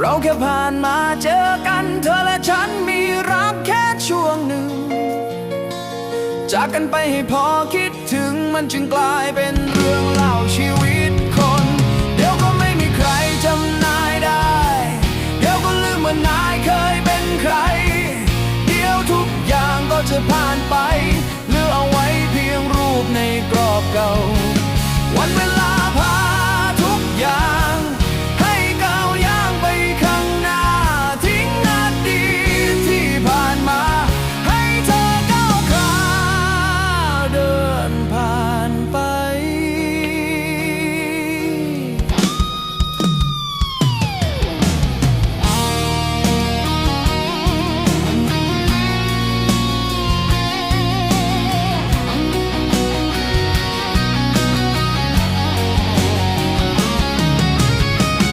เราแค่ผ่านมาเจอกันเธอและฉันมีรักแค่ช่วงหนึ่ง จากกันไปให้พอคิดถึงมันจึงกลายเป็นเรื่องเล่าชีวิตคน เดี๋ยวก็ไม่มีใครจำนายได้ เดี๋ยวก็ลืมว่านายเคยเป็นใคร เดี๋ยวทุกอย่างก็จะผ่านไป